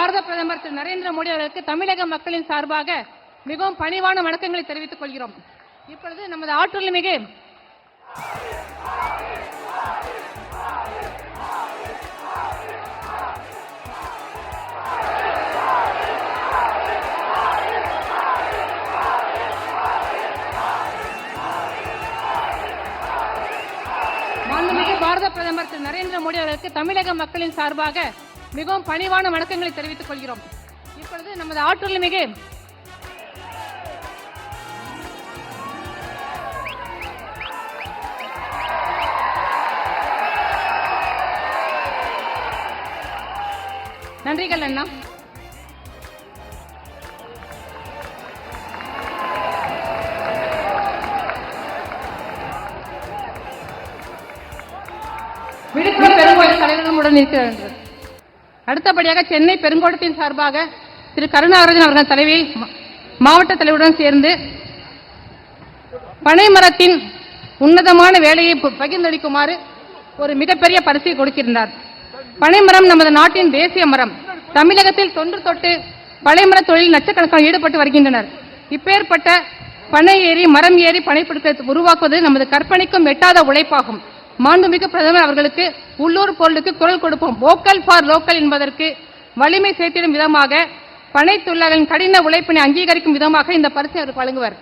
பாரத பிரதமர் திரு நரேந்திர மோடி அவர்களுக்கு தமிழக மக்களின் சார்பாக மிகவும் பணிவான வணக்கங்களை தெரிவித்துக் கொள்கிறோம். இப்பொழுது நமது ஆற்றல் மிகு மாண்புமிகு பாரத பிரதமர் திரு நரேந்திர மோடி அவர்களுக்கு தமிழக மக்களின் சார்பாக மிகவும் பணிவான வணக்கங்களை தெரிவித்துக் கொள்கிறோம். இப்பொழுது நமது ஆற்றல் மிகு நன்றிகள் அண்ணா. விழுப்புரம் பெருங்கோயில் தலைவர்களுடன் இருக்கிறார்கள். அடுத்தபடியாக சென்னை பெருங்கோட்டத்தின் சார்பாக திரு கருணாகரன் அவர்கள் தலைவி மா- மாவட்ட தலைவருடன் சேர்ந்து பனைமரத்தின் உன்னதமான வேலையை பகிர்ந்தளிக்குமாறு ஒரு மிகப்பெரிய பரிசை கொடுக்கின்றார். பனைமரம் நமது நாட்டின் தேசிய மரம். தமிழகத்தில் தொன்று தொட்டு பனைமர தொழில் லட்சக்கணக்கான ஈடுபட்டு வருகின்றனர். இப்பேற்பட்ட பனை ஏறி மரம் ஏறி பனைப்பிடிப்பை உருவாக்குவது நமது கற்பனைக்கும் எட்டாத உழைப்பாகும். மாண்புமிகு பிரதமர் அவர்களுக்கு உள்ளூர் பொருளுக்கு குரல் கொடுப்போம். வோக்கல் ஃபார் லோக்கல் என்பதற்கு வலிமை சேர்த்திடும் விதமாக பனை தொழிலாளர்களின் கடின உழைப்பினை அங்கீகரிக்கும் விதமாக இந்த பரிசை அவர் வழங்குவார்.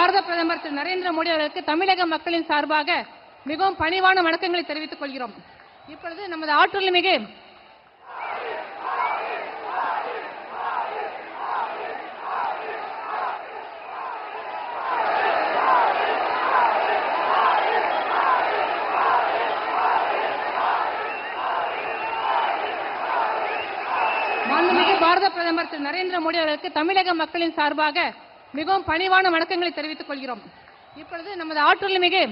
பாரத பிரதமர் திரு நரேந்திர மோடி அவர்களுக்கு தமிழக மக்களின் சார்பாக மிகவும் பணிவான வணக்கங்களை தெரிவித்துக் கொள்கிறோம். இப்பொழுது நமது ஆற்றல் மிகு பாரத பிரதமர் நரேந்திர மோடி பாரத பிரதமர் திரு நரேந்திர மோடி அவர்களுக்கு தமிழக மக்களின் சார்பாக மிகவும் பணிவான வணக்கங்களை தெரிவித்துக் கொள்கிறோம். இப்பொழுது நமது ஆற்றல் மிகு